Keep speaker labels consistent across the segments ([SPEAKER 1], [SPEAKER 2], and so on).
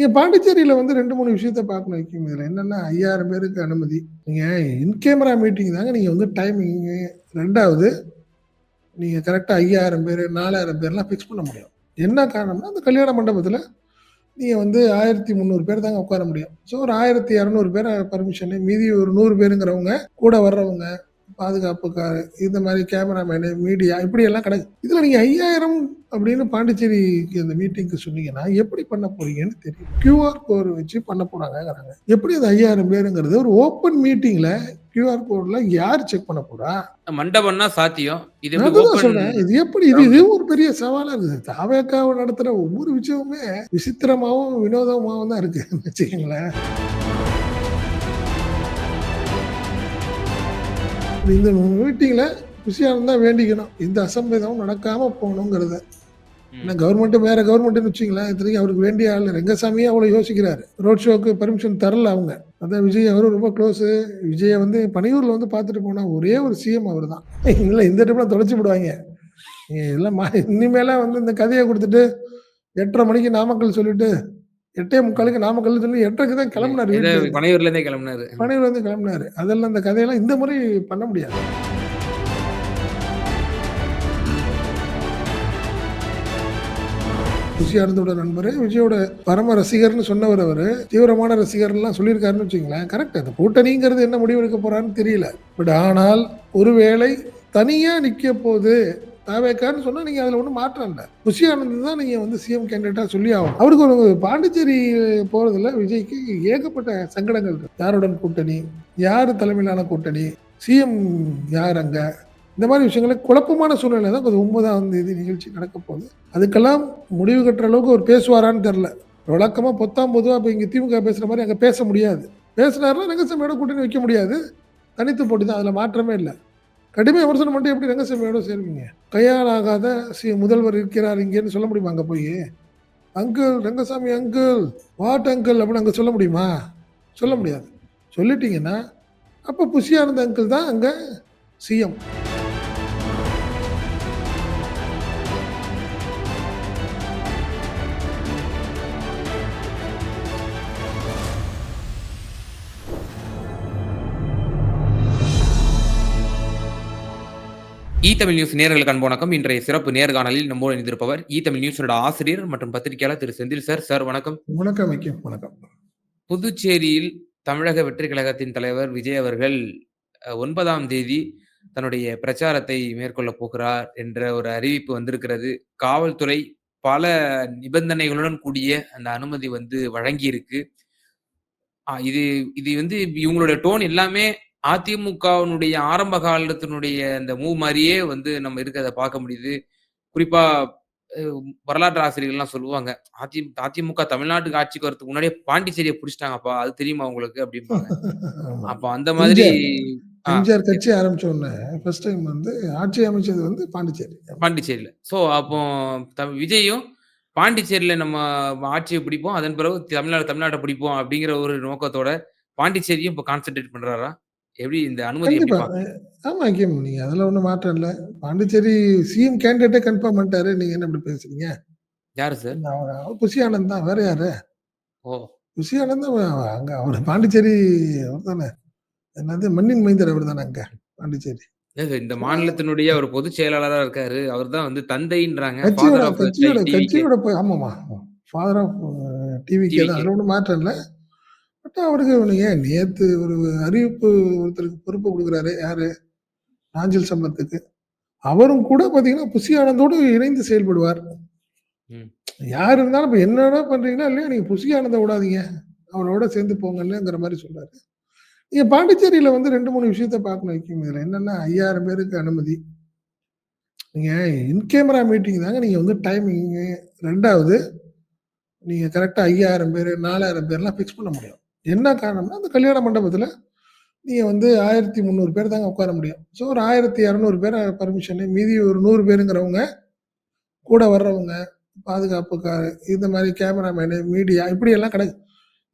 [SPEAKER 1] நீங்க பாண்டிச்சேரியில் வந்து 2, 3 விஷயத்த பார்க்கணும் வைக்கும் இதில் என்னென்னா ஐயாயிரம் பேருக்கு அனுமதி. நீங்கள் இன் கேமரா மீட்டிங் தாங்க நீங்கள் வந்து டைமிங்கு ரெண்டாவது நீங்கள் கரெக்டாக ஐயாயிரம் பேர் நாலாயிரம் பேர்லாம் ஃபிக்ஸ் பண்ண முடியும். என்ன காரணம்னா, அந்த கல்யாண மண்டபத்தில் நீங்கள் வந்து 1300 பேர் தாங்க உட்கார முடியும். ஸோ ஒரு ஆயிரத்தி இரநூறு பேர் பர்மிஷனு, மீதி ஒரு நூறு பேருங்கிறவங்க, கூட வர்றவங்க, பாதுகாப்புக்காரு, இந்த மாரி கேமராமேனு, மீடியா இப்படியெல்லாம் கிடக்கு. இதுல நீங்க 5000 அப்படின்னு பாண்டிச்சேரிக்கு அந்த மீட்டிங்க்கு சொன்னீங்கன்னா, எப்படி பண்ண போறீங்கன்னு தெரியல. கியூஆர் கோடு வச்சு பண்ண போறாங்கங்கிறாங்க. எப்படி அந்த 5000 பேருங்கிறது ஒரு ஓப்பன் மீட்டிங்ல கியூஆர் கோட்ல யார் செக் பண்ண போறா?
[SPEAKER 2] மண்டபம்னா சாத்தியம். இது
[SPEAKER 1] சொல்றேன். இது எப்படி இது இது ஒரு பெரிய சவாலா இருக்குது. தாவேக்காவ நடத்துற ஒவ்வொரு விஷயமுமே விசித்திரமாவும், வினோதமாவும் தான் இருக்குன்னு வச்சுக்கங்களேன். இந்த மீட்டிங்ல குஷியானந்த் தான் வேண்டிக்கணும். இந்த அசம்பாவிதம் நடக்காம போகணுங்கிறத. ஏன்னா
[SPEAKER 2] ம்.
[SPEAKER 1] கவர்மெண்ட் வேற கவர்மெண்ட்ன்னு வச்சுக்கங்களேன். இத்தனைக்கும் அவருக்கு வேண்டிய ஆள் ரெங்கசாமியே அவ்வளோ யோசிக்கிறாரு. ரோட் ஷோக்கு பர்மிஷன் தரல அவங்க. அதான் விஜய் அவரும் ரொம்ப க்ளோஸு. விஜய வந்து பனையூர்ல வந்து பார்த்துட்டு போன ஒரே ஒரு சிஎம் அவரு தான். இல்ல இந்த டைம்ல தொலைச்சு விடுவாய்ங்க. நீங்க எல்லாம் இனிமேலாம் வந்து இந்த கதைய குடுத்துட்டு 8:30 மணிக்கு நாமக்கல் சொல்லிட்டு 8:45க்கு நாமக்கல்னு சொல்லி 8:30க்கு தான் கிளம்புனாரு
[SPEAKER 2] எத
[SPEAKER 1] வீட்ல இருந்து.
[SPEAKER 2] பனையூர்ல இருந்தே கிளம்புனாரு.
[SPEAKER 1] பனையூர்ல இருந்து கிளம்புனாரு. அதெல்லாம் இந்த கதையெல்லாம் இந்த முறை பண்ண முடியாது. குஷி ஆனந்தோட நண்பரு, விஜயோட பரம ரசிகர்ன்னு சொன்னவர் அவரு. தீவிரமான ரசிகர்லாம் சொல்லியிருக்காருன்னு வச்சுக்கங்களேன். கரெக்ட். அந்த கூட்டணிங்கிறது என்ன முடிவெடுக்க போறாருன்னு தெரியல. பட் ஆனால் ஒருவேளை தனியா நிக்க போது தாவேக்கான்னு சொன்னா நீங்க அதுல ஒன்றும் மாற்றம் இல்லை குஷி ஆனந்த் தான் நீங்க வந்து சிஎம் கேண்டிடேட்டா சொல்லி ஆகணும். அவருக்கு ஒரு பாண்டிச்சேரி போறதுல விஜய்க்கு ஏகப்பட்ட சங்கடங்கள் இருக்கு. யாருடன் கூட்டணி? யார் தலைமையிலான கூட்டணி? சிஎம் யார் அங்க? இந்த மாதிரி விஷயங்கள குழப்பமான சூழ்நிலை தான் கொஞ்சம் ஒன்பதாம் தேதி நிகழ்ச்சி நடக்க போகுது. அதுக்கெல்லாம் முடிவு கட்டுற அளவுக்கு அவர் பேசுவாரான்னு தெரில வழக்கமாக பொத்தாம் பொதுவாக இப்போ இங்கே திமுக பேசுகிற மாதிரி அங்கே பேச முடியாது. பேசினாருன்னா ரங்கசாமியோட கூட்டணி வைக்க முடியாது. தனித்து போட்டி தான். அதில் மாற்றமே இல்லை கடுமை விமர்சனம் பண்ணிட்டு எப்படி ரங்கசாமியோட சேருவீங்க? கையாளாகாத சி முதல்வர் இருக்கிறார் இங்கேன்னு சொல்ல முடியுமா அங்கே போய் uncle Rangasamy uncle, what uncle அப்படின்னு அங்கே சொல்ல முடியுமா? சொல்ல முடியாது. சொல்லிட்டீங்கன்னா, அப்போ புஷி ஆனந்த் அங்கிள் தான் அங்கே சிஎம்.
[SPEAKER 2] ஈ தமிழ் நியூஸ் நேயர்களுக்கு அன்பு வணக்கம். இன்றைய சிறப்பு நேர்காணலில் நம்மோடு இணைந்திருப்பவர் ஈ தமிழ் நியூஸோட ஆசிரியர் மற்றும் பத்திரிகையாளர் திரு செந்தில் சார். சார் வணக்கம்.
[SPEAKER 1] வணக்கம். வணக்கம்.
[SPEAKER 2] புதுச்சேரியில் தமிழக வெற்றிக் கழகத்தின் தலைவர் விஜய் அவர்கள் 9ஆம் தேதி தன்னுடைய பிரச்சாரத்தை மேற்கொள்ளப் போகிறார் என்ற ஒரு அறிவிப்பு வந்திருக்கிறது. காவல்துறை பல நிபந்தனைகளுடன் கூடிய அந்த அனுமதி வந்து வழங்கியிருக்கு. இது இது வந்து இவங்களோட டோன் எல்லாமே அதிமுகவினுடைய ஆரம்ப காலத்தினுடைய அந்த மூவ் மாரியே வந்து நம்ம இருக்கிறத பார்க்க முடியுது. குறிப்பா வரலாற்று ஆசிரியர்கள்லாம் சொல்லுவாங்க. அதி அதிமுக தமிழ்நாட்டுக்கு ஆட்சிக்கு வரதுக்கு முன்னாடியே பாண்டிச்சேரிய புடிச்சுட்டாங்கப்பா. அது தெரியுமா உங்களுக்கு? அப்படிம்பாங்க. அப்ப அந்த மாதிரி
[SPEAKER 1] எம்ஜிஆர் கட்சி ஆரம்பிச்ச உடனே ஃபர்ஸ்ட் டைம் வந்து ஆட்சி அமைச்சது வந்து பாண்டிச்சேரி.
[SPEAKER 2] பாண்டிச்சேரியில. ஸோ அப்போ விஜயும் பாண்டிச்சேரியில நம்ம ஆட்சிய பிடிப்போம். அதன் பிறகு தமிழ்நாடு தமிழ்நாட்ட பிடிப்போம் அப்படிங்கிற ஒரு நோக்கத்தோட பாண்டிச்சேரியும் இப்ப கான்சன்ட்ரேட் பண்றாரா? எப்படி இந்த அனுமதி
[SPEAKER 1] ஆமா ஹக்கீம். நீங்க அதுல ஒண்ணும் மாற்றம் இல்ல. பாண்டிச்சேரி சிஎம் கேண்டிடேட்டே கன்ஃபார்ம் பண்ணிட்டாரு. நீங்க என்ன இப்படி பேசுறீங்க?
[SPEAKER 2] யாரு சார்?
[SPEAKER 1] அவ புஷி ஆனந்த் தான். வேற யாரு?
[SPEAKER 2] ஓ!
[SPEAKER 1] புஷி ஆனந்த் அங்க அவரு பாண்டிச்சேரி அவர் தானே. என்னது மண்ணின் மைந்தர் அவர் தானே அங்க பாண்டிச்சேரி.
[SPEAKER 2] இந்த மாநிலத்தினுடைய ஒரு பொதுச் செயலாளரா இருக்காரு. அவர் தான் வந்து தந்தைன்றாங்க.
[SPEAKER 1] கட்சியோட கட்சியோட ஆமாமா. ஃபாதர் ஆஃப் டிவிகே தான். ஒண்ணும் மாற்றம் இல்ல. பட் அவருக்கு ஏன் நேத்து ஒரு அறிவிப்பு ஒருத்தருக்கு பொறுப்பு குடுக்குறாரு. யாரு? நாஞ்சில் சம்பத்துக்கு. அவரும் கூட பார்த்தீங்கன்னா, புஷி ஆனந்தோடு இணைந்து செயல்படுவார். யார் இருந்தாலும் இப்ப என்னடா பண்றீங்களோ இல்லையோ நீங்க புஷி ஆனந்த விடாதீங்க. அவரோட சேர்ந்து போங்கன்னுங்கிற மாரி சொல்றாரு. நீங்க பாண்டிச்சேரியில வந்து 2, 3 விஷயத்த பார்க்கணும் வைக்கும் இதுல. என்னன்னா 5000 பேருக்கு அனுமதி. நீங்க இன் கேமரா மீட்டிங் தாங்க நீங்க வந்து டைமிங்கு 2வது நீங்க கரெக்ட்டா 5000 பேரு, 4000 பேர்லாம் ஃபிக்ஸ் பண்ண முடியும். என்ன காரணம்னா, அந்த கல்யாண மண்டபத்தில் நீங்கள் வந்து 1300 பேர் தாங்க உட்கார முடியும். ஸோ ஒரு ஆயிரத்தி இரநூறு பேர் பர்மிஷனு, மீதி ஒரு நூறு பேருங்கிறவங்க, கூட வர்றவங்க, பாதுகாப்புக்கார் இந்த மாதிரி கேமராமேனு, மீடியா இப்படியெல்லாம் கிடையாது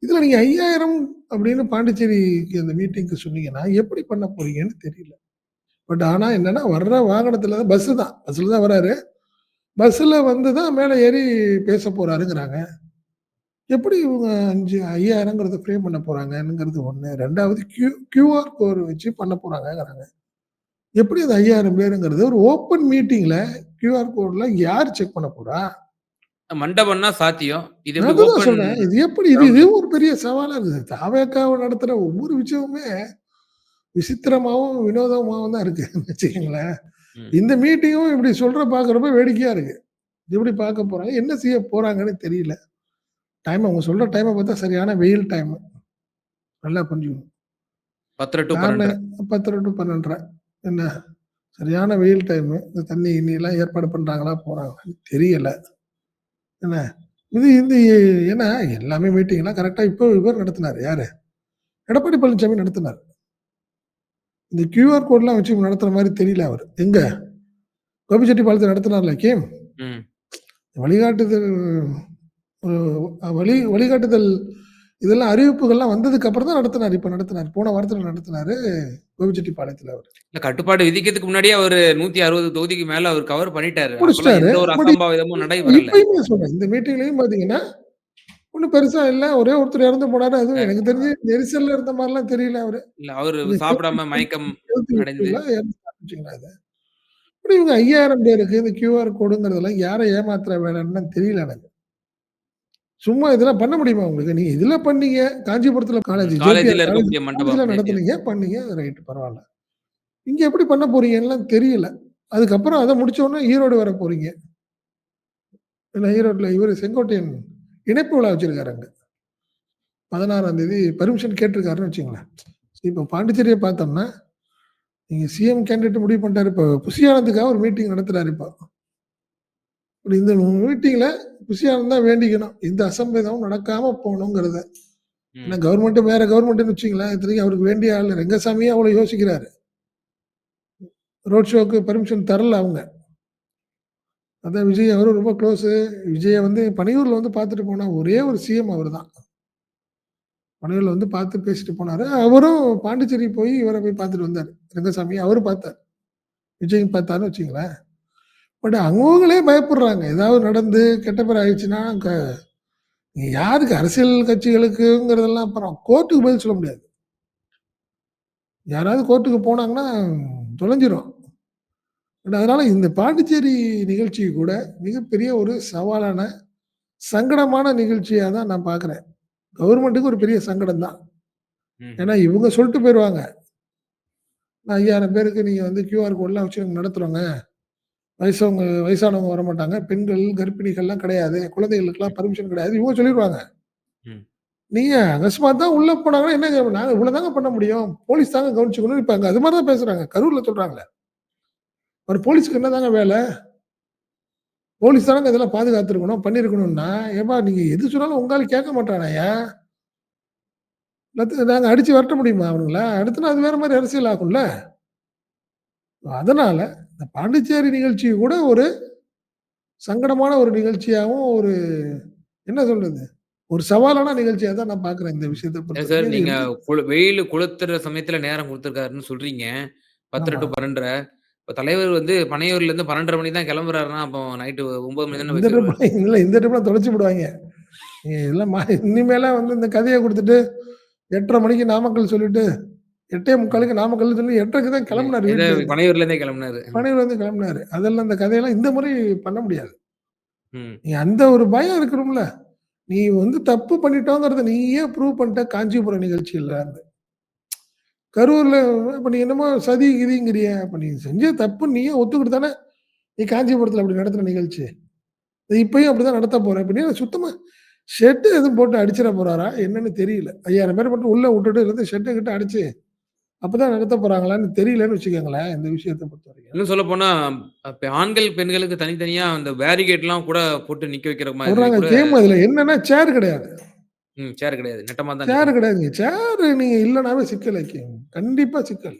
[SPEAKER 1] இதில் நீங்கள் ஐயாயிரம் அப்படின்னு பாண்டிச்சேரிக்கு அந்த மீட்டிங்க்கு சொன்னீங்கன்னா, எப்படி பண்ண போறீங்கன்னு தெரியல. பட் ஆனால் என்னன்னா, வர்ற வாகனத்தில் தான் பஸ்ஸு தான். பஸ்ஸில் தான் வராரு. பஸ்ஸில் வந்து தான் மேலே ஏறி பேச போகிறாருங்கிறாங்க எப்படி இவங்க 5 5000ங்கிறத ஃப்ரேம் பண்ண போறாங்கங்கிறது ஒண்ணு. 2வது கியூ கியூஆர் கோடு வச்சு பண்ண போறாங்கங்கிறாங்க. எப்படி அந்த 5000 பேருங்கிறது ஒரு ஓப்பன் மீட்டிங்ல கியூஆர் கோட்ல யார் செக் பண்ண போறா?
[SPEAKER 2] மண்டபம்னா சாத்தியம். இது
[SPEAKER 1] சொல்றேன். இது எப்படி இது இது ஒரு பெரிய சவாலா இருக்குது. தாவேக்காவ நடத்துற ஒவ்வொரு விஷயமுமே விசித்திரமாவும், வினோதமாவும் தான் இருக்கு வச்சுக்கங்களேன். இந்த மீட்டிங்கும் இப்படி சொல்ற பார்க்குறப்ப வேடிக்கையா இருக்கு. எப்படி பார்க்க போறாங்க? என்ன செய்ய போறாங்கன்னு தெரியல. டைம் அவங்க சொல்ற டைம பார்த்தா சரியான வெயில் டைம். நல்லா புரிஞ்சுக்கணும்.
[SPEAKER 2] 10 டூ
[SPEAKER 1] நானு
[SPEAKER 2] 12
[SPEAKER 1] 10 டூ 12:30 என்ன சரியான வெயில் டைமு. இந்த தண்ணி கிண்ணிலாம் ஏற்பாடு பண்றாங்களா? போறாங்களான்னு தெரியல. என்ன இது இந்த ஏன்னா எல்லாமே மீட்டிங்லாம் கரெக்ட்டா இப்போ இவர் நடத்துனாரு. யாரு? எடப்பாடி பழனிசாமி நடத்துனாரு. இந்த கியூஆர் கோட்லாம் வச்சு நடத்துற மாரி தெரியல அவரு. எங்க? கோபிச்செட்டிப்பாளையத்துல நடத்துனார்ல கேம். வழிகாட்டுதல் ஒரு வழி வழிகாட்டுதல் இதெல்லாம் அறிவிப்புகள்லாம் வந்ததுக்கு அப்புறம் தான் நடத்துனாரு. இப்ப நடத்துனாரு. போன வாரத்துல நடத்துனாரு கோபிச்செட்டிப்பாளையத்துல அவரு.
[SPEAKER 2] இல்ல கட்டுப்பாடு விதிக்கிறதுக்கு முன்னாடியே அவரு 160 தொகுதிக்கு மேல அவர் கவர் பண்ணிட்டாரு.
[SPEAKER 1] இப்பயுமே சொல்றேன். இந்த மீட்டிங்லயும் பார்த்தீங்கன்னா, ஒண்ணும் பெருசா இல்ல. ஒரே ஒருத்தர் இறந்து போனாரு. அதுவும் எனக்கு தெரிஞ்சு நெரிசல்ல இருந்த மாரிலாம் தெரியல அவரு.
[SPEAKER 2] இல்ல அவரு சாப்பிடாம மயக்கம்.
[SPEAKER 1] இப்படி இவங்க 5000 பேருக்கு இந்த கியூஆர் கோடுங்கிறதெல்லாம் யார ஏமாத்துற வேலைன்னு தெரியல எனக்கு. சும்மா இதெல்லாம் பண்ண முடியுமா உங்களுக்கு? நீங்க இதுல பண்ணீங்க. காஞ்சிபுரத்துல காலேஜ். நடத்துனீங்க. பண்ணீங்க. ரைட் பரவால்ல. இங்க எப்படி பண்ண போறீங்கன்னுலாம் தெரியல. அதுக்கப்புறம் அத முடிச்ச உடனே ஈரோடு வர போறீங்க. ஏன்னா ஈரோட்ல இவரு செங்கோட்டையன் இணைப்பு விழா வச்சிருக்காரு அங்க. 16ஆம் தேதி பெர்மிஷன் கேட்டிருக்காருன்னு வச்சுக்கங்களேன். இப்ப பாண்டிச்சேரிய பார்த்தோம்னா, நீங்க சிஎம் கேண்டிடேட் முடிவு பண்ணிட்டாரு. இப்ப புஷி ஆனந்துக்காக ஒரு மீட்டிங் நடத்துறாரு இப்போ. இந்த மீட்டிங்ல ஆனந்த் தான் வேண்டிக்கணும். எந்த அசம்பாவிதமும் நடக்காம போகணுங்கிறத. ஏன்னா. கவர்மெண்ட் வேற கவர்மெண்ட்ன்னு வச்சுக்கங்களேன். இத்தனைக்கும் அவருக்கு வேண்டிய ஆள் ரெங்கசாமியே அவ்வளோ யோசிக்கிறாரு. ரோட் ஷோக்கு பெர்மிஷன் தரல அவங்க. அதான் விஜய் அவரும் ரொம்ப க்ளோஸு. விஜய வந்து பனையூர்ல வந்து பார்த்துட்டு போன ஒரே ஒரு சிஎம் அவரு தான். பனையூர்ல வந்து பார்த்து பேசிட்டு போனாரு. அவரும் பாண்டிச்சேரி போய் இவர போய் பார்த்துட்டு வந்தாரு. ரெங்கசாமி அவரும் பார்த்தாரு. விஜயும் பார்த்தாருன்னு வச்சுக்கங்களேன். பட் அவங்களே பயப்படுறாங்க. ஏதாவது நடந்து கெட்ட பேர் ஆயிடுச்சுன்னா, யாருக்கு அரசியல் கட்சிகளுக்குங்கிறதெல்லாம் அப்புறம் கோர்ட்டுக்கு பதில் சொல்ல முடியாது. யாராவது கோர்ட்டுக்கு போனாங்கன்னா தொலைஞ்சிரும். பட் அதனால இந்த பாண்டிச்சேரி நிகழ்ச்சி கூட மிகப்பெரிய ஒரு சவாலான, சங்கடமான நிகழ்ச்சியா தான் நான் பார்க்குறேன். கவர்மெண்ட்டுக்கு ஒரு பெரிய சங்கடம் தான். ஏன்னா இவங்க சொல்லிட்டு போயிருவாங்க. நான் 5000 பேருக்கு நீங்க வந்து கியூஆர் கோட்லாம் வச்சு நாங்க நடத்துறோங்க. வயசவங்க வயசானவங்க வரமாட்டாங்க. பெண்கள், கர்ப்பிணிகள்லாம் கிடையாது. குழந்தைகளுக்கெல்லாம் பெர்மிஷன் கிடையாது. இவங்க சொல்லிருவாங்க.
[SPEAKER 2] ம்.
[SPEAKER 1] நீங்க அகஸ்மாத்தா உள்ள போனாங்கன்னா என்னங்க நாங்க இவ்வளவுதாங்க பண்ண முடியும். போலீஸ் தாங்க கவனிச்சுக்கணும். இப்ப அங்க அது மாரி தான் பேசுறாங்க. கரூர்ல சொல்றாங்களே. ஒரு போலீஸ்க்கு என்னதாங்க வேல? போலீஸ் தானங்க இதெல்லாம் பாதுகாத்துருக்கணும், பண்ணியிருக்கணும்னா, ஏம்மா நீங்க எது சொன்னாலும் உங்க ஆளு கேட்க மாட்டானாயா? எல்லாத்தையும் நாங்க அடிச்சு விரட்ட முடியுமா அவனுங்கள? அடுத்துனா அது வேற மாரி அரசியல் ஆகும்ல. அதனால இந்த பாண்டிச்சேரி நிகழ்ச்சி கூட ஒரு சங்கடமான ஒரு நிகழ்ச்சியாவும், ஒரு என்ன சொல்றது? ஒரு சவாலான நிகழ்ச்சியா தான் நான் பார்க்குறேன் இந்த விஷயத்த
[SPEAKER 2] சார் நீங்க வெயிலு கொளுத்துற சமயத்துல நேரம் குடுத்துருக்காருன்னு சொல்றீங்க. 10
[SPEAKER 1] ஆமா.
[SPEAKER 2] டூ 12:30 இப்ப தலைவர் வந்து பனையூர்லேருந்து 12:30 மணிக்கு தான் கிளம்புறாருன்னா, அப்போ நைட்டு 9 மணி தானே
[SPEAKER 1] இல்ல இந்த ட்ரிப்லாம் தொலைச்சு விடுவாய்ங்க. நீங்க இதெல்லாம் மா இனிமேலாம் வந்து இந்த கதைய குடுத்துட்டு 8:30 மணிக்கு நாமக்கல் சொல்லிட்டு, 8:45க்கு நாமக்கல்னு சொல்லி 8:30க்கு தான் கிளம்புனாரு வீட்லருந்து.
[SPEAKER 2] பனையூர்லேருந்தே கிளம்புனாரு.
[SPEAKER 1] பனையூர்லேருந்து கிளம்புனாரு. அதெல்லாம் இந்த கதையெல்லாம் இந்த முறை பண்ண முடியாது. நீ அந்த ஒரு பயம் இருக்கணும்ல. நீ வந்து தப்பு பண்ணிட்டோங்கிறத நீயே ப்ரூவ் பண்ணிட்ட காஞ்சிபுரம் நிகழ்ச்சியில இருந்து. கரூர்ல இப்ப நீ என்னமோ சதி கிதிங்கிறிய. அப்ப நீ செஞ்ச தப்பு நீயே ஒத்துக்கிட்டு தானே, நீ காஞ்சிபுரத்துல அப்படி நடத்துன நிகழ்ச்சி. இப்பயும் அப்படிதான் நடத்த போற. இப்ப நீ சுத்தமா ஷெட் எதுவும் போட்டு அடிச்சிட போறாரா? என்னன்னு தெரியல. 5000 பேர மட்டும் உள்ள விட்டுட்டு இருந்து ஷெட்ட கிட்ட அடிச்சு, அப்பதான் நடத்த போறாங்களான்னு தெரியலன்னு வச்சுக்கோங்களேன், இந்த விஷயத்த பொறுத்தவரைக்கும்.
[SPEAKER 2] இன்னும் சொல்லப்போனா, அப்ப ஆண்கள், பெண்களுக்கு தனித்தனியா அந்த பேரிகேட்லாம் கூட போட்டு நிக்க வைக்கிற மாதிரி
[SPEAKER 1] கேம் அதுல என்னன்னா சேர் கிடையாது.
[SPEAKER 2] சேர் கிடையாது. நெட்டமா தான்
[SPEAKER 1] சேர். கிடையாதுங்க. சேர் நீங்க இல்லனாவே சிக்கல் ஐக்கியம். கண்டிப்பா சிக்கல்.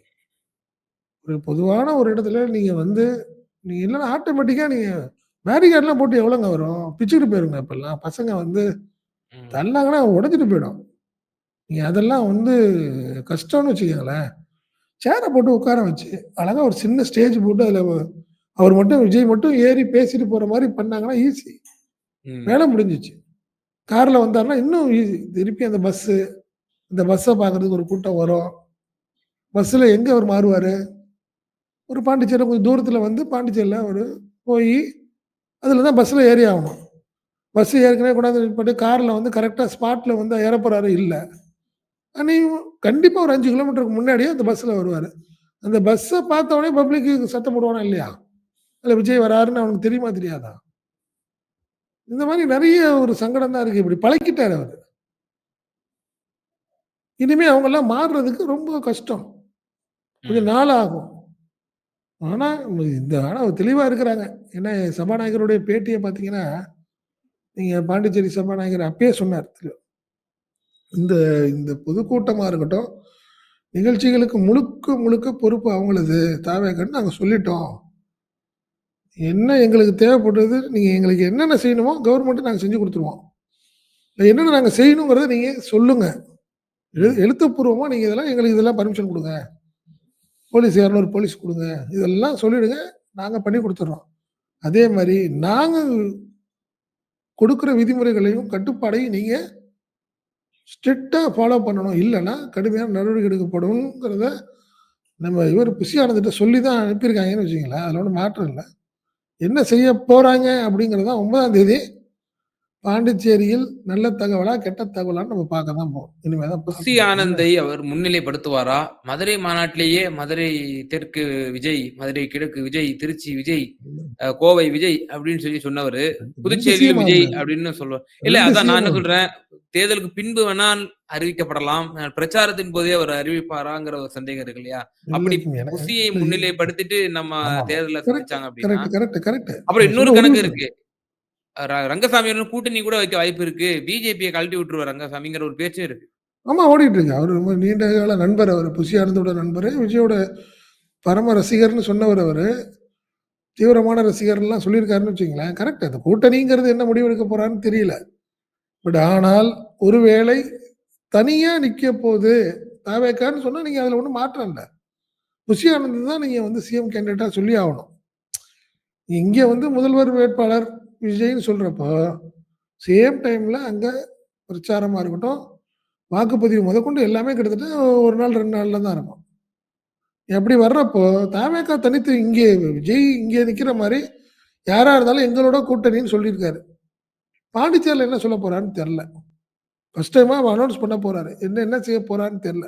[SPEAKER 1] ஒரு பொதுவான ஒரு இடத்துல நீங்க வந்து, நீங்க இல்லன்னா ஆட்டோமேட்டிக்கா நீங்க பேரிகேட்லாம் போட்டு எவ்வளோங்க வரும்? பிச்சுக்கிட்டு போயிருங்க இப்பல்லாம். பசங்க வந்து. தள்ளாங்கன்னா உடைஞ்சுட்டு போயிடும். நீங்க அதெல்லாம் வந்து கஷ்டம்னு வச்சுக்கங்களேன். சேர போட்டு உட்கார வச்சு, அழகா ஒரு சின்ன ஸ்டேஜ் போட்டு அதுல அவர் மட்டும் விஜய் மட்டும் ஏறி பேசிட்டு போற மாரி பண்ணாங்கன்னா ஈஸி. வேலை முடிஞ்சுச்சு. கார்ல வந்தாருன்னா இன்னும் ஈஸி. திருப்பி அந்த பஸ்ஸு, இந்த பஸ்ஸ பார்க்கறதுக்கு ஒரு கூட்டம் வரும். பஸ்ஸில எங்க அவர் மாறுவாரு? ஒரு பாண்டிச்சேரி கொஞ்சம் தூரத்தில வந்து பாண்டிச்சேரியில அவரு போயி, அதில தான் பஸ்ஸில ஏறி ஆகணும். பஸ் ஏற்கனவே கொண்டாந்து நிப்பாட்டி கார்ல வந்து கரெக்ட்டா ஸ்பாட்ல வந்து ஏறப்போறாரு இல்ல. அன்னையும் கண்டிப்பா ஒரு 5 கிலோமீட்டருக்கு முன்னாடியே அந்த பஸ்ஸில வருவாரு. அந்த பஸ்ஸ பார்த்த உடனே பப்ளிக் சத்தம் போடுவானா இல்லையா? அதில விஜய் வராருன்னு அவனுக்கு தெரியுமா? தெரியாதா? இந்த மாரி நெறைய ஒரு சங்கடம் தான் இருக்கு. இப்படி பழக்கிட்டாரு அவரு. இனிமே அவங்கலாம் மாறுறதுக்கு ரொம்ப கஷ்டம். கொஞ்சம். நாள் ஆகும். ஆனா, இந்த ஆனா தெளிவா இருக்கிறாங்க. ஏன்னா சபாநாயகருடைய பேட்டிய பார்த்தீங்கன்னா, நீங்க பாண்டிச்சேரி சபாநாயகர் அப்பயே சொன்னார். இந்த இந்த பொதுக்கூட்டமாக இருக்கட்டும், நிகழ்ச்சிகளுக்கு முழுக்க முழுக்க பொறுப்பு அவங்களது. தேவைக்குன்னு நாங்கள் சொல்லிட்டோம். என்ன எங்களுக்கு தேவைப்படுறது நீங்கள் எங்களுக்கு என்னென்ன செய்யணுமோ கவர்மெண்ட்டு நாங்கள் செஞ்சு கொடுத்துருவோம் என்னென்ன நாங்கள் செய்யணுங்கிறத நீங்கள் சொல்லுங்கள் எழு எழுத்துப்பூர்வமாக நீங்கள் இதெல்லாம் எங்களுக்கு இதெல்லாம் பர்மிஷன் கொடுங்க போலீஸ் 200 போலீஸ் கொடுங்க இதெல்லாம் சொல்லிடுங்க. நாங்கள் பண்ணி கொடுத்துட்றோம் அதே மாதிரி நாங்கள் கொடுக்குற விதிமுறைகளையும், கட்டுப்பாடையும் நீங்கள் ஸ்ட்ரிக்டாக ஃபாலோ பண்ணணும். இல்லைன்னா கடுமையான நடவடிக்கை எடுக்கப்படும்ங்கிறத நம்ம இவர் புஷி சொல்லி தான் அனுப்பியிருக்காங்கன்னு வச்சுக்கங்களேன். அதில் ஒன்றும் மாற்றம் இல்லை என்ன செய்ய போகிறாங்க அப்படிங்கிறது தான் ஒன்பதாம் தேதி பாண்டிச்சேரியில் நல்ல தகவலா, கெட்ட தகவலான்னு நம்ம பார்க்க தான் போறோம். இனிமே தான்
[SPEAKER 2] புஷி. ஆனந்தை அவர் முன்னிலைப்படுத்துவாரா? மதுரை மாநாட்டிலேயே மதுரை தெற்கு விஜய், மதுரை கிழக்கு விஜய், திருச்சி விஜய், கோவை விஜய் அப்படின்னு சொல்லி சொன்னவரு,
[SPEAKER 1] 2
[SPEAKER 2] புதுச்சேரியில விஜய். அப்படின்னு சொல்லுவார். இல்ல
[SPEAKER 1] 2
[SPEAKER 2] அதான் நான் என்ன. சொல்றேன், தேர்தலுக்கு பின்பு வேணால் அறிவிக்கப்படலாம். பிரச்சாரத்தின் போதே அவர் அறிவிப்பாராங்கிற ஒரு சந்தேகம் இருக்கு இல்லையா? அப்படி
[SPEAKER 1] இல்ல
[SPEAKER 2] முன்னிலைப்படுத்திட்டு நம்ம. தேர்தல சந்திச்சாங்க அப்படின்னா. அப்புறம் இன்னொரு கணக்கு. இருக்கு. ரங்கசாமி கூட்டணி கூட வைக்க வாய்ப்பு இருக்கு. பிஜேபியை கழட்டி விட்டுருவார் ரங்கசாமிங்கிற ஒரு பேச்சும் இருக்கு.
[SPEAKER 1] ஆமா ஓடிட்டு இருக்கு. அவர் ரொம்ப நீண்ட கால நண்பர் அவர் புஷி நண்பர் விஜயோட பரம ரசிகர்ன்னு சொன்னவர் அவரு. தீவிரமான ரசிகர்லாம் சொல்லியிருக்காருன்னு வச்சுங்களேன் கரெக்ட். அந்த கூட்டணிங்கிறது என்ன முடிவு எடுக்க போறான்னு தெரியல. பட் ஆனால் ஒருவேளை தனியா நிக்க போது தாவேக்கான்னு சொன்னா நீங்க அதில் ஒன்றும் மாற்றம் இல்லை புஷி ஆனந்த் தான் நீங்க வந்து சிஎம் கேண்டிடேட்டா சொல்லி ஆகணும் இங்க வந்து முதல்வர் வேட்பாளர் விஜய்ன்னு சொல்கிறப்போ சேம் டைமில் அங்கே பிரச்சாரமாக இருக்கட்டும், வாக்குப்பதிவு முதற்கொண்டு எல்லாமே கிட்டத்தட்ட ஒரு நாள் ரெண்டு நாளில் தான் இருக்கும். அப்படி வர்றப்போ தாவேக்கா தனித்து இங்கே விஜய் இங்கே நிற்கிற மாதிரி யாராக இருந்தாலும் எங்களோட கூட்டணின்னு சொல்லியிருக்காரு. பாண்டிச்சேரியில் என்ன சொல்ல போகிறான்னு தெரில ஃபஸ்ட் டைமாக அனௌன்ஸ் பண்ண போகிறாரு என்ன என்ன செய்ய போகிறான்னு தெரில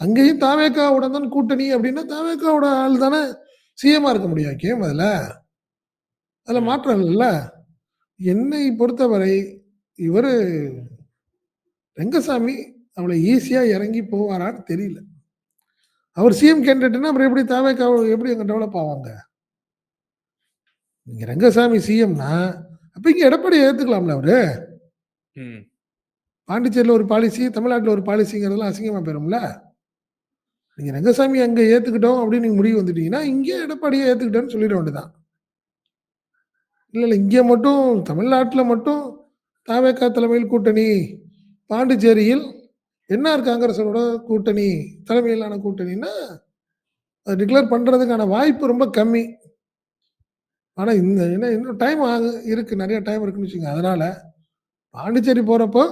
[SPEAKER 1] அங்கேயும் தாவேக்காவுடன் தான் கூட்டணி அப்படின்னா, தாவேக்காவோட ஆள் தானே சிஎம்மாக இருக்க முடியும். கேம் அதில். அதுல. மாற்றம் இல்லல்ல. என்னை பொறுத்தவரை இவரு ரெங்கசாமி அவ்வளோ ஈஸியா இறங்கி போவாரான்னு தெரியல. அவர் சிஎம் கேண்டிடேட்னா அப்புறம் எப்படி தாவேக்கா எப்படி அங்க டெவலப் ஆவாங்க? நீங்க ரெங்கசாமி சிஎம்னா, அப்ப இங்க எடப்பாடிய ஏத்துக்கலாம்ல அவரு?
[SPEAKER 2] ம்.
[SPEAKER 1] பாண்டிச்சேரியில ஒரு பாலிசி, தமிழ்நாட்டுல ஒரு பாலிசிங்கிறதெல்லாம் அசிங்கமா போயிரும்ல? நீங்க ரெங்கசாமி அங்க ஏத்துக்கிட்டோம் அப்படின்னு நீங்க முடிவு வந்துட்டீங்கன்னா, இங்க எடப்பாடிய ஏத்துக்கிட்டோம்னு சொல்லிட வேண்டியதுதான். இல்லை இல்லை இங்கே மட்டும் தமிழ்நாட்டில் மட்டும் தாவேக்கா தலைமையில் கூட்டணி, பாண்டிச்சேரியில் என்ஆர் காங்கிரஸோட கூட்டணி, தலைமையிலான கூட்டணின்னா, அதை டிக்ளேர் பண்ணுறதுக்கான வாய்ப்பு ரொம்ப கம்மி. ஆனால் இந்த என்ன இன்னும் டைம் ஆகு இருக்குது நிறைய டைம் இருக்குன்னு வச்சுக்கோங்க அதனால் பாண்டிச்சேரி போகிறப்போ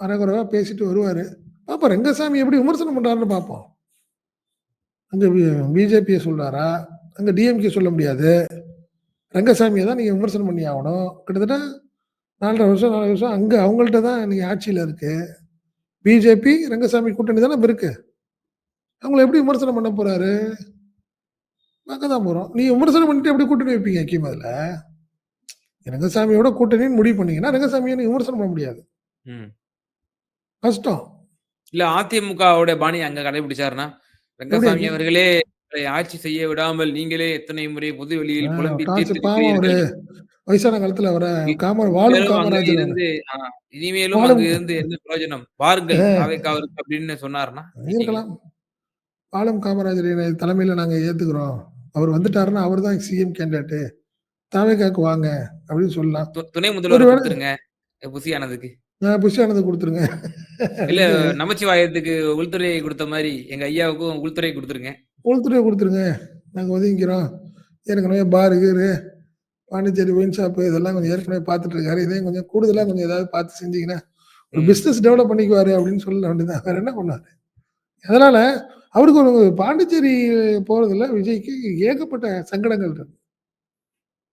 [SPEAKER 1] அரைகுறைவா பேசிட்டு வருவார் பார்ப்போம் ரெங்கசாமி எப்படி விமர்சனம் பண்ணுறாருன்னு பார்ப்போம். அங்கே பிஜேபியை சொல்கிறாரா அங்கே டிஎம்கே சொல்ல முடியாது. ரெங்கசாமிய தான் நீங்க விமர்சனம் பண்ணி ஆவணும். கிட்டத்தட்ட 4 1/2 வருஷம், 4 வருஷம் அங்க அவங்கள்ட்ட தான் இன்னைக்கு ஆட்சியில இருக்கு. பிஜேபி, ரெங்கசாமி கூட்டணி தானே இருக்கு. அவங்கள எப்படி விமர்சனம் பண்ண போறாரு? பார்க்க தான் போறோம். நீங்க விமர்சனம் பண்ணிட்டு எப்படி கூட்டணி வைப்பீங்க ஹக்கீம் அதுல? ரெங்கசாமியோட கூட்டணின்னு முடிவு பண்ணீங்கன்னா, ரெங்கசாமிய நீங்க விமர்சனம் பண்ண முடியாது.
[SPEAKER 2] ம்.
[SPEAKER 1] கஷ்டம்.
[SPEAKER 2] இல்ல அதிமுகவோட பாணி அங்க கடைபிடிச்சாருன்னா, ரங்கசாமி? அவர்களே ஆட்சி செய்ய விடாமல் நீங்களே எத்தனை முறை பொது வெளியில் புலம்பி.
[SPEAKER 1] வயசான காலத்துல அவர
[SPEAKER 2] இ
[SPEAKER 1] காம வாழும் காமராஜர்.
[SPEAKER 2] இருந்து இனிமேலும் அங்கு இருந்து என்ன பிரயோஜனம்? வாருங்கள்
[SPEAKER 1] ஆ.
[SPEAKER 2] தாவேக்காவிற்கு அப்படின்னு சொன்னாருன்னா?
[SPEAKER 1] இருக்கலாம். வாழும் காமராஜர் தலைமையில நாங்க ஏத்துக்கிறோம். அவர் வந்துட்டாருன்னா, அவர் தான் சிஎம் கேண்டிடேட். தாவேக்காக்கு வாங்க அப்படின்னு சொல்லலாம்.
[SPEAKER 2] துணை முதல்வர குடுத்துருங்க. புஷி ஆனந்துக்கு.
[SPEAKER 1] ஆ புஷி ஆனந்த் குடுத்துருங்க.
[SPEAKER 2] இல்ல நமச்சிவாயத்துக்கு உள்துறையை குடுத்த மாரி, எங்க ஐயாவுக்கும் உள்துறை குடுத்துருங்க.
[SPEAKER 1] உள்துறைய குடுத்துருங்க. நாங்க ஒதுங்கிக்கிறோம். ஏற்கனவே பாரு, கீரு பாண்டிச்சேரி ஒயின் ஷாப்பு இதெல்லாம் கொஞ்சம் ஏற்கனவே பார்த்துட்டு இருக்காரு. இதையும் கொஞ்சம் கூடுதலா கொஞ்சம் ஏதாவது பார்த்து செஞ்சீங்கன்னா, ஒரு
[SPEAKER 2] ம்.
[SPEAKER 1] பிசினஸ் டெவலப் பண்ணிக்குவாரு அப்படின்னு சொல்ல வேண்டியதுதான். வேற என்ன பண்ணாரு? அதனால அவருக்கு ஒரு பாண்டிச்சேரி போறதுல விஜய்க்கு ஏகப்பட்ட சங்கடங்கள் இருக்கு.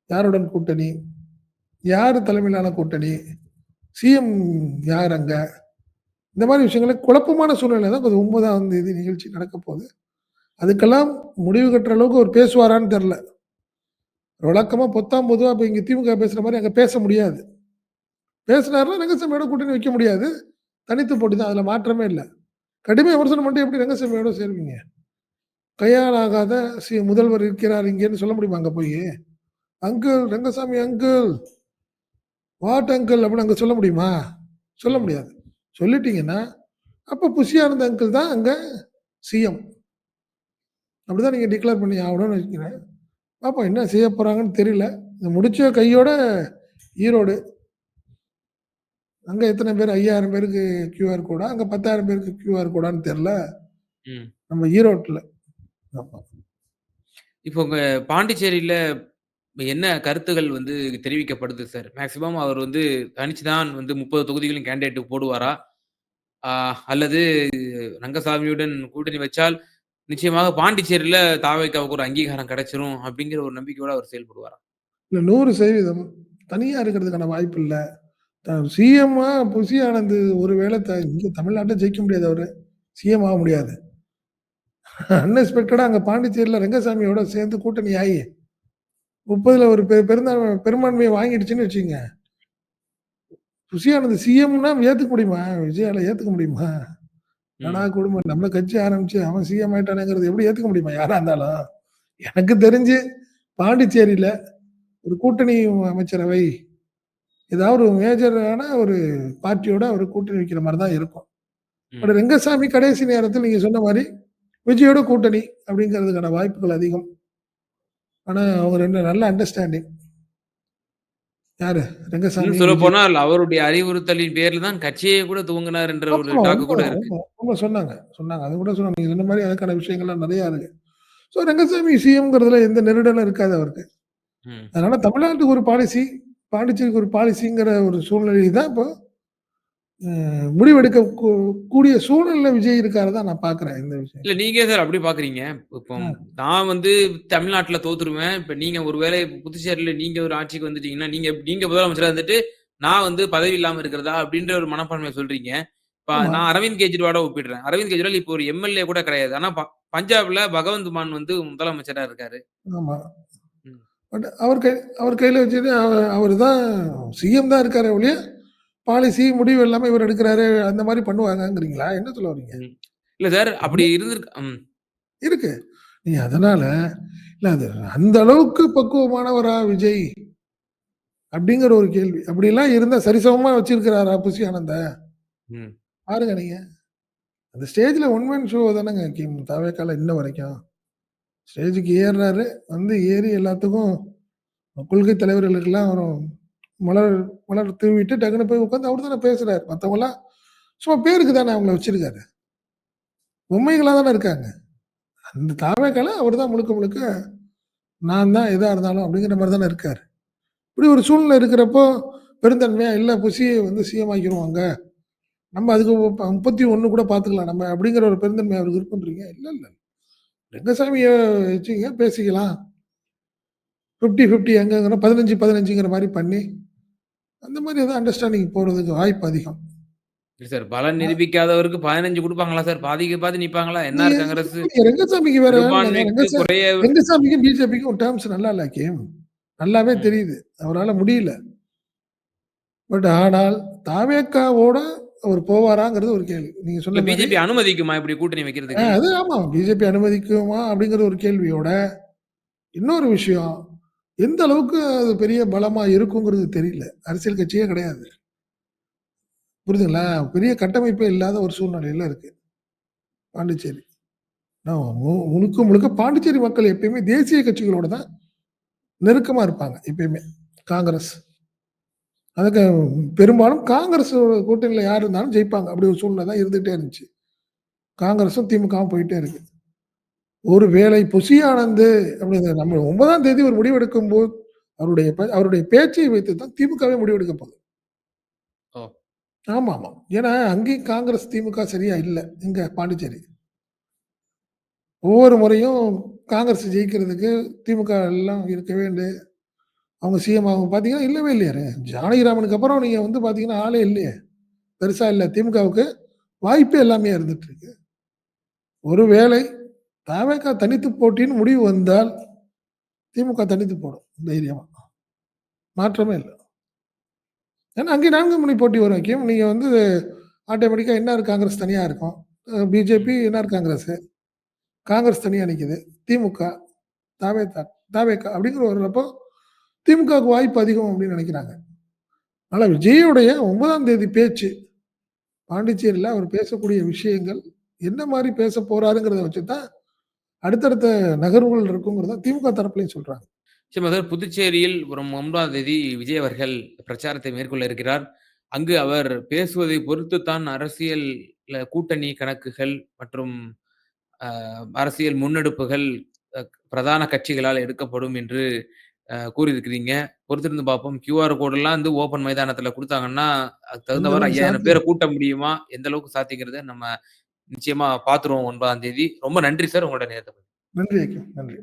[SPEAKER 1] யாருடன் கூட்டணி? யாரு தலைமையிலான கூட்டணி? சிஎம் யார் அங்க? இந்த மாரி விஷயங்கள குழப்பமான சூழ்நிலை தான் கொஞ்சம் 9ஆம் தேதி நிகழ்ச்சி நடக்கப் போகுது. அதுக்கெல்லாம் முடிவு கட்டுற அளவுக்கு அவர் பேசுவாரான்னு தெரில வழக்கமாக பொத்தாம் பொதுவாக இப்போ இங்கே திமுக பேசுகிற மாதிரி அங்கே பேச முடியாது. பேசினாருன்னா ரங்கசாமியோட கூட்டணி வைக்க முடியாது. தனித்து போட்டி தான். அதில் மாற்றமே இல்லை கடுமை விமர்சனம் மட்டும் எப்படி ரங்கசாமியோட சேருவீங்க? கையால் ஆகாத சி முதல்வர் இருக்கிறார் இங்கேன்னு சொல்ல முடியுமா அங்கே போய் uncle Rangasamy uncle. What uncle அப்படின்னு அங்கே சொல்ல முடியுமா? சொல்ல முடியாது. சொல்லிட்டீங்கன்னா, அப்போ புஷியானந்த் அங்கிள் தான் அங்கே சிஎம். அப்படிதான் நீங்க டிக்ளேர் பண்ணி ஆகணும்னு நினைக்கிறேன். பாப்போம் என்ன செய்ய போறாங்கன்னு தெரியல. இது முடிச்ச கையோட ஈரோடு. அங்க எத்தன பேர் 5000 பேருக்கு கியூஆர் கோடா? அங்க 10,000 பேருக்கு கியூஆர் கோடான்னு தெரியல.
[SPEAKER 2] ம்.
[SPEAKER 1] நம்ம ஈரோட்ல. ஆமா.
[SPEAKER 2] இப்போ உங்க பாண்டிச்சேரியில என்ன கருத்துகள் வந்து தெரிவிக்கப்படுது சார்? மேக்ஸிமம் அவர் வந்து தனிச்சு தான் வந்து 30 தொகுதிகளிலும் கேண்டிடேட் போடுவாரா? அல்லது ரங்கசாமியுடன் கூட்டணி வச்சால் நிச்சயமாக பாண்டிச்சேரியில தாவைக்காவுக்கு ஒரு அங்கீகாரம் கிடைச்சிரும் அப்படிங்கிற ஒரு நம்பிக்கையோட அவர் செயல்படுவாரா?
[SPEAKER 1] இல்ல 100% தனியா இருக்கிறதுக்கான வாய்ப்பு இல்லை சிஎம்மா புசி ஆனந்த் ஒருவேளை த இங்க தமிழ்நாட்டை ஜெயிக்க முடியாது அவரு. சிஎம் ஆக முடியாது. அன்எக்ஸ்பெக்டடா அங்க பாண்டிச்சேரியில ரங்கசாமியோட சேர்ந்து கூட்டணி ஆகி முப்பதில் ஒரு பெ பெருந்தான்மை பெரும்பான்மையை வாங்கிடுச்சுன்னு வச்சுங்க புசி ஆனந்த் சிஎம்னா ஏத்துக்க முடியுமா? விஜயால ஏத்துக்க முடியுமா?
[SPEAKER 2] ம்.
[SPEAKER 1] குடும்பம் நம்ம கட்சி ஆரம்பிச்சு அவன் சிஎம் ஆயிட்டானேங்கிறது எப்படி ஏத்துக்க முடியுமா? யாரா இருந்தாலும். எனக்கு தெரிஞ்சு பாண்டிச்சேரியில ஒரு கூட்டணி அமைச்சரவை ஏதாவது ஒரு மேஜரான ஒரு பார்ட்டியோட அவர் கூட்டணி வைக்கிற மாரி தான் இருக்கும். பட். ரெங்கசாமி கடைசி நேரத்துல நீங்க சொன்ன மாரி விஜயோட கூட்டணி அப்படிங்கிறதுக்கான வாய்ப்புகள் அதிகம். ஆனா அவங்க 2 நல்ல அண்டர்ஸ்டாண்டிங். யாரு? ரெங்கசாமி, விஜய்.
[SPEAKER 2] சொல்லப்போனால் அவருடைய அறிவுறுத்தலின் பேர்ல தான் கட்சியே கூட துவங்கினார் என்ற ஒரு
[SPEAKER 1] ஆமா,
[SPEAKER 2] டாக் கூட இருக்கு.
[SPEAKER 1] சொன்னாங்க. சொன்னாங்க. அது கூட சொன்னாங்க. நீங்க சொன்ன மாரி அதுக்கான விஷயங்கள்லாம் நெறையா இருக்கு. ஸோ ரெங்கசாமி சிஎம்ங்கிறதுல எந்த நெருடலும் இருக்காது அவருக்கு. அதனால தமிழ்நாட்டுக்கு ஒரு பாலிசி, பாண்டிச்சேரிக்கு ஒரு பாலிசிங்கிற ஒரு சூழ்நிலை தான் இப்போ முடிவெடுக்க கூடிய சூழ்நிலையில விஜய் இருக்காரு தான் நான் பார்க்குறேன் இந்த விஷயம்.
[SPEAKER 2] இல்ல நீங்க சார் அப்படி பார்க்குறீங்க? இப்போ. நான் வந்து தமிழ்நாட்டுல தோத்துருவேன். இப்ப நீங்க ஒரு வேளை புதுச்சேரியில நீங்க ஒரு ஆட்சிக்கு வந்துட்டீங்கன்னா, நீங்க நீங்க முதலமைச்சரா இருந்துட்டு, நான் வந்து பதவி இல்லாம இருக்கிறதா அப்படின்ற ஒரு மனப்பான்மைய சொல்றீங்க. இப்ப. நான் அரவிந்த் கெஜ்ரிவால ஒப்பிடுறேன். அரவிந்த் கெஜ்ரிவால் இப்போ ஒரு எம்எல்ஏ கூட கிடையாது. ஆனா பஞ்சாப்ல பகவந்த் மான் வந்து முதலமைச்சரா இருக்காரு.
[SPEAKER 1] ஆமா. பட் அவர் கை அவர் கையில வச்சது அவ அவரு தான் சிஎம் தான் இருக்காரே ஒழிய, பாலிசி முடிவு எல்லாமே இவர் எடுக்கிறாரு. அந்த மாரி பண்ணுவாங்கங்கிறீங்களா? என்ன சொல்ல வரீங்க?
[SPEAKER 2] இல்ல சார் அப்படி இருந்திருக்கு.
[SPEAKER 1] இருக்கு. நீ அதனால இல்ல அது அந்த அளவுக்கு பக்குவமானவரா விஜய்? அப்படிங்கிற ஒரு கேள்வி. அப்படிலாம் இருந்தா சரிசமமா வச்சிருக்கிறாரா புஷி ஆனந்த? பாருங்க நீங்க. அந்த ஸ்டேஜ்ல ஒன் மேன் ஷோ தானங்க கிம் தவேக்கால இன்ன வரைக்கும். ஸ்டேஜுக்கு ஏறுறாரு. வந்து ஏறி எல்லாத்துக்கும் கொள்கை தலைவர்களுக்கெல்லாம் ஒரு மலர் மலர் தூவிட்டு டக்குனு போய் உட்காந்து அவர் தானே பேசுறாரு. மற்றவங்களாம் சும்மா பேருக்கு தானே அவங்கள வச்சிருக்காரு. பொம்மைகளாக தானே இருக்காங்க. அந்த தாவேக்கால அவர் தான் முழுக்க முழுக்க நான் தான் எதாக இருந்தாலும் அப்படிங்கிற மாதிரி தானே இருக்கார் இப்படி ஒரு சூழ்நிலை இருக்கிறப்போ பெருந்தன்மையாக இல்லை புசியை வந்து சீஎம் ஆக்கிடுவாங்க நம்ம அதுக்கு முப்பத்தி ஒன்று கூட பார்த்துக்கலாம் நம்ம அப்படிங்கிற ஒரு பெருந்தன்மை அவருக்கு இருக்குன்றீங்க. இல்லை இல்லை ரெங்கசாமியை வச்சுக்கங்க பேசிக்கலாம். ஃபிஃப்டி ஃபிஃப்டி எங்கங்கிற பதினஞ்சு பதினஞ்சுங்கிற மாதிரி பண்ணி, அந்த மாரி ஏதோ அண்டர்ஸ்டாண்டிங் போறதுக்கு வாய்ப்பு அதிகம்.
[SPEAKER 2] சார் பலன் நிரூபிக்காதவருக்கு 15 குடுப்பாங்களா சார்? பாதிக்கு பாதி நிப்பாங்களா? என்ஆர் காங்கிரஸ்
[SPEAKER 1] ரெங்கசாமிக்கு வேற ரெங்கசாமிக்கும், பிஜேபிக்கும் டெர்ம்ஸ் நல்லா இல்ல கிம். நல்லாவே. தெரியுது. அவரால முடியல. பட் ஆனால் தாவேக்காவோட அவர் போவாராங்கிறது ஒரு கேள்வி. நீங்க மாரி
[SPEAKER 2] பிஜேபி அனுமதிக்குமா இப்படி கூட்டணி
[SPEAKER 1] ஆ
[SPEAKER 2] வைக்கிறதுக்கு?
[SPEAKER 1] அது ஆமா. பிஜேபி அனுமதிக்குமா அப்படிங்கிற ஒரு கேள்வியோட, இன்னொரு விஷயம், எந்த அளவுக்கு அது பெரிய பலமாக இருக்குங்கிறது தெரியல. அரசியல் கட்சியே கிடையாது. புரியுதுங்களா? பெரிய கட்டமைப்பே இல்லாத ஒரு சூழ்நிலையில இருக்கு. பாண்டிச்சேரி. நான் மு முழுக்க முழுக்க பாண்டிச்சேரி மக்கள் எப்பயுமே தேசிய கட்சிகளோட தான் நெருக்கமாக இருப்பாங்க. எப்பயுமே. காங்கிரஸ். அதுக்கு பெரும்பாலும் காங்கிரஸ் கூட்டணியில் யார் இருந்தாலும் ஜெயிப்பாங்க. அப்படி ஒரு சூழ்நிலை தான் இருந்துகிட்டே இருந்துச்சு. காங்கிரஸும், திமுகவும் போயிட்டே இருக்குது ஒரு வேளை புஷி ஆனந்த் அப்படிங்கிற நம்ம 9ஆம் தேதி ஒரு முடிவு எடுக்கும்போது அவருடைய அவருடைய பேச்சை வைத்து தான் திமுகவே முடிவெடுக்க போகுது.
[SPEAKER 2] ஓ!
[SPEAKER 1] ஆமாமா. ஏன்னா, அங்கேயும் காங்கிரஸ், திமுக சரியா இல்ல. இங்க பாண்டிச்சேரி. ஒவ்வொரு முறையும் காங்கிரஸ் ஜெயிக்கிறதுக்கு திமுக எல்லாம் இருக்க வேண்டு அவங்க சிஎம் ஆகும் பார்த்தீங்கன்னா, இல்லவே இல்லையாரு. ஜானகிராமனுக்கு அப்புறம் நீங்க வந்து பார்த்தீங்கன்னா, ஆளே இல்லையே. பெருசா இல்ல. திமுகவுக்கு வாய்ப்பே இல்லாமயே இருந்துட்டு இருக்கு. ஒருவேளை தவேகா தனித்து போட்டின்னு முடிவு வந்தால், திமுக தனித்து போடும் தைரியமாக மாற்றமே இல்லை ஏன்னா, அங்கே நான்கு மணி போட்டி வரும் வைக்கும். நீங்கள் வந்து ஆட்டோமேட்டிக்காக என்ஆர் காங்கிரஸ் தனியாக இருக்கும். BJP, NR Congress. காங்கிரஸ் தனியாக நிற்கிது திமுக, தாவேதா தாவேகா அப்படிங்கிற வரப்போ, திமுகவுக்கு வாய்ப்பு அதிகம் அப்படின்னு நினைக்கிறாங்க. ஆனால் விஜயுடைய ஒன்பதாம் தேதி பேச்சு, பாண்டிச்சேரியில் அவர் பேசக்கூடிய விஷயங்கள், என்ன மாதிரி பேச போறாருங்கிறத வச்சு தான், அடுத்தடுத்த நகர்வுகள் இருக்குங்கிறத திமுக தரப்புலயும் சொல்றாங்க.
[SPEAKER 2] நிச்சயமாக புதுச்சேரியில் வரும் 9ஆம் தேதி விஜய் அவர்கள் பிரச்சாரத்தை மேற்கொள்ள இருக்கிறார். அங்கு அவர் பேசுவதை பொறுத்து தான் அரசியல் கூட்டணி கணக்குகள் மற்றும் அரசியல் முன்னெடுப்புகள் பிரதான கட்சிகளால் எடுக்கப்படும் என்று கூறியிருக்கிறீங்க. பொறுத்திருந்து பார்ப்போம். கியூஆர் கோடுலாம் வந்து ஓப்பன் மைதானத்தில குடுத்தாங்கன்னா, அதுக்கு தகுந்தவாறு 5000 பேர? கூட்ட முடியுமா? எந்த அளவுக்கு சாத்தியங்கிறத நம்ம நிச்சயமா பாத்துருவோம் ஒன்பதாம் தேதி. ரொம்ப நன்றி சார் உங்களோட நேரத்தை
[SPEAKER 1] நன்றி நன்றி.